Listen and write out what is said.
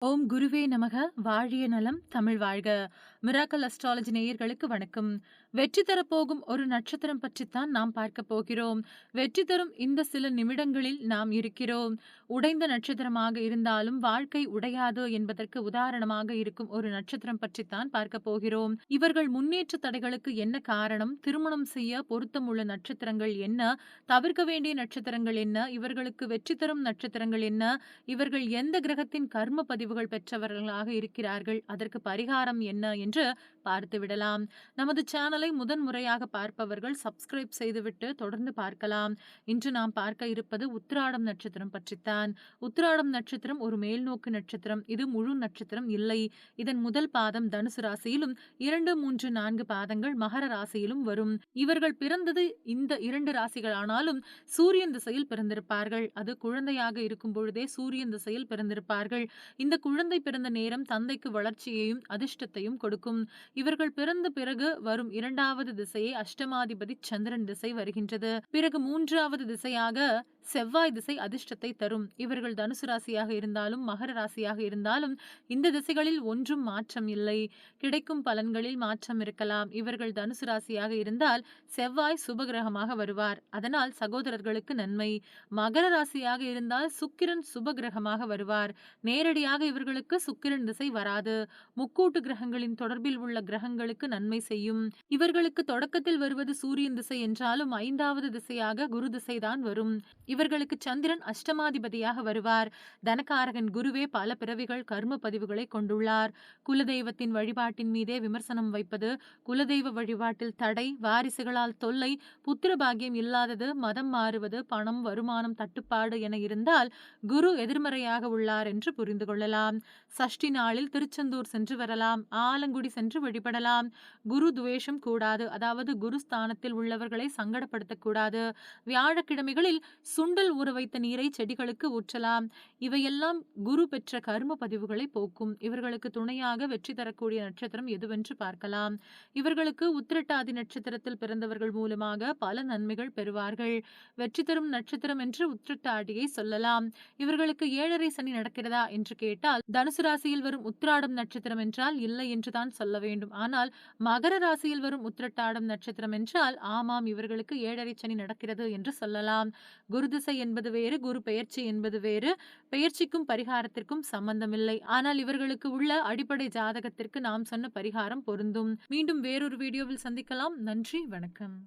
Oh. ஓம் குருவே நமக. வாழிய நலம் தமிழ் வாழ்க. மிராக்கல் அஸ்ட்ராலஜி நேயர்களுக்கு வணக்கம். வெற்றி தரப்போகும் ஒரு நட்சத்திரம் பற்றித்தான் நாம் பார்க்க போகிறோம். வெற்றி தரும் இந்த சில நிமிடங்களில் நாம் இருக்கிறோம். உடைந்த நட்சத்திரமாக இருந்தாலும் வாழ்க்கை உடையாது என்பதற்கு உதாரணமாக இருக்கும் ஒரு நட்சத்திரம் பற்றித்தான் பார்க்க போகிறோம். இவர்கள் முன்னேற்ற தடைகளுக்கு என்ன காரணம்? திருமணம் செய்ய பொருத்தம் உள்ள நட்சத்திரங்கள் என்ன? தவிர்க்க வேண்டிய நட்சத்திரங்கள் என்ன? இவர்களுக்கு வெற்றி தரும் நட்சத்திரங்கள் என்ன? இவர்கள் எந்த கிரகத்தின் கர்ம பதிவுகள் புகழ் பெற்றவர்களாக இருக்கிறார்கள். அதற்கு பரிகாரம் என்ன என்று பார்த்து விடலாம் நமது சேனலை முதன் முறையாக பார்ப்பவர்கள் சப்ஸ்கிரைப் செய்துவிட்டு தொடர்ந்து பார்க்கலாம். இன்று நாம் பார்க்க இருப்பது உத்திராடம் நட்சத்திரம் பற்றித்தான். உத்திராடம் நட்சத்திரம் ஒரு மேல்நோக்கு நட்சத்திரம். இது முழு நட்சத்திரம் இல்லை. இதன் முதல் பாதம் தனுசு ராசியிலும் இரண்டு மூன்று நான்கு பாதங்கள் மகர ராசியிலும் வரும். இவர்கள் பிறந்தது இந்த இரண்டு ராசிகள் ஆனாலும் சூரியன் திசையில் பிறந்திருப்பார்கள். அது குழந்தையாக இருக்கும் பொழுதே சூரியன் திசையில் பிறந்திருப்பார்கள். இந்த குழந்தை குழந்தை பிறந்த நேரம் தந்தைக்கு வளர்ச்சியையும் அதிர்ஷ்டத்தையும் கொடுக்கும். இவர்கள் பிறந்த பிறகு வரும் இரண்டாவது திசையை அஷ்டமாதிபதி சந்திரன் திசை வருகின்றது. பிறகு மூன்றாவது திசையாக செவ்வாய் திசை அதிர்ஷ்டத்தை தரும். இவர்கள் தனுசு ராசியாக இருந்தாலும் மகர ராசியாக இருந்தாலும் இந்த திசைகளில் ஒன்றும் மாற்றம் இல்லை. கிடைக்கும் பலன்களில் மாற்றம் இருக்கலாம். இவர்கள் தனுசு ராசியாக இருந்தால் செவ்வாய் சுபகிரகமாக வருவார். அதனால் சகோதரர்களுக்கு நன்மை. மகர ராசியாக இருந்தால் சுக்கிரன் சுபகிரகமாக வருவார். நேரடியாக இவர்களுக்கு சுக்கிரன் திசை வராது. முக்கூட்டு கிரகங்களின் தொடர்பில் உள்ள கிரகங்களுக்கு நன்மை செய்யும். இவர்களுக்கு தொடக்கத்தில் வருவது சூரியன் திசை என்றாலும் ஐந்தாவது திசையாக குரு திசைதான் வரும். இவர்களுக்கு சந்திரன் அஷ்டமாதிபதியாக வருவார். தனகாரகன் குருவே பல பிறவிகள் கர்ம பதிவுகளை கொண்டுள்ளார். குலதெய்வத்தின் வழிபாட்டின் மீதே விமர்சனம் வைப்பது குலதெய்வ வழிபாட்டில் தடை வாரிசுகளால் தொல்லை புத்திர பாகியம் இல்லாதது மதம் மாறுவது பணம் வருமானம் தட்டுப்பாடு என இருந்தால் குரு எதிர்மறையாக உள்ளார் என்று புரிந்து கொள்ளலாம். சஷ்டி நாளில் திருச்செந்தூர் சென்று வரலாம். ஆலங்குடி சென்று வழிபடலாம். குரு துவேஷம் கூடாது. அதாவது குரு ஸ்தானத்தில் உள்ளவர்களை சங்கடப்படுத்தக்கூடாது. வியாழக்கிழமைகளில் சுண் சுண்டல் ஊற வைத்த நீரை செடிகளுக்கு ஊற்றலாம். இவையெல்லாம் குரு பெற்ற கர்ம பதிவுகளை போக்கும். இவர்களுக்கு துணையாக வெற்றி தரக்கூடிய நட்சத்திரம் எதுவென்று பார்க்கலாம். இவர்களுக்கு உத்திரட்டாதி நட்சத்திரத்தில் பிறந்தவர்கள் மூலமாக பல நன்மைகள் பெறுவார்கள். வெற்றி தரும் நட்சத்திரம் என்று உத்திரட்டாடியை சொல்லலாம். இவர்களுக்கு ஏழரை சனி நடக்கிறதா என்று கேட்டால் தனுசு ராசியில் வரும் உத்திராடம் நட்சத்திரம் என்றால் இல்லை என்றுதான் சொல்ல வேண்டும். ஆனால் மகர ராசியில் வரும் உத்திரட்டாடம் நட்சத்திரம் என்றால் ஆமாம் இவர்களுக்கு ஏழரை சனி நடக்கிறது என்று சொல்லலாம். குரு திசை என்பது வேறு குரு பெயர்ச்சி என்பது வேறு. பெயர்ச்சிக்கும் பரிகாரத்திற்கும் சம்பந்தமில்லை. ஆனால் இவர்களுக்கு உள்ள அடிப்படை ஜாதகத்திற்கு நாம் சொன்ன பரிகாரம் பொருந்தும். மீண்டும் வேறொரு வீடியோவில் சந்திக்கலாம். நன்றி வணக்கம்.